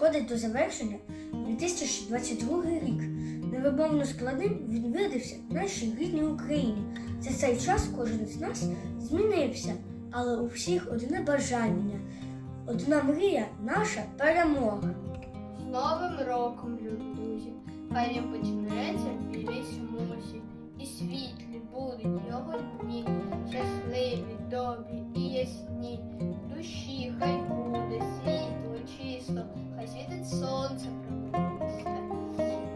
підходить до завершення 2022 рік. Невимовно складним він видався нашій рідній Україні. За цей час кожен з нас змінився, але у всіх одне бажання, одна мрія наша перемога. З Новим роком, любі друзі, хай він почнеться в смузі, і світлі будуть його дні, щасливі, добрі і ясні. Душі хай буде світло, чисто, хай світить сонце промінисте.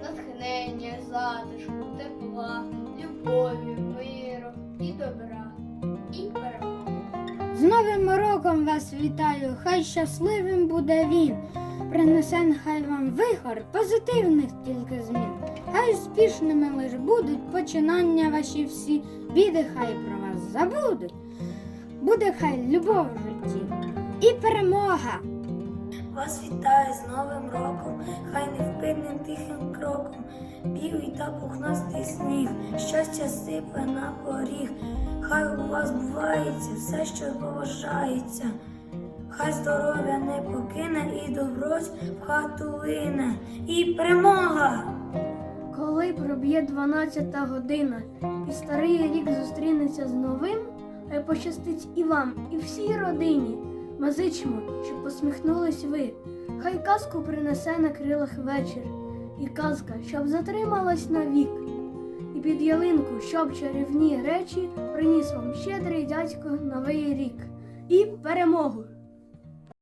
Натхнення, затишку, тепла, любові, миру і добра, і перемоги. З Новим роком вас вітаю, хай щасливим буде він. Принесе нехай вам вихор позитивних тільки змін. Хай успішними лиш будуть починання ваші всі, біди хай про вас забудуть. Буде хай любов в житті і перемога. Вас вітаю з Новим роком, хай невпинним тихим кроком, білий та пухнастий сніг, щастя сипе на поріг, хай у вас збувається все, що поважається, хай здоров'я не покине і добрось в хату лине, і перемога! Коли проб'є 12 година і старий рік зустрінеться з новим, хай пощастить і вам, і всій родині. Ми зичимо, щоб посміхнулись ви. Хай казку принесе на крилах вечір, і казка, щоб затрималась навік. І під ялинку, щоб чарівні речі приніс вам щедрий дядько новий рік і перемогу!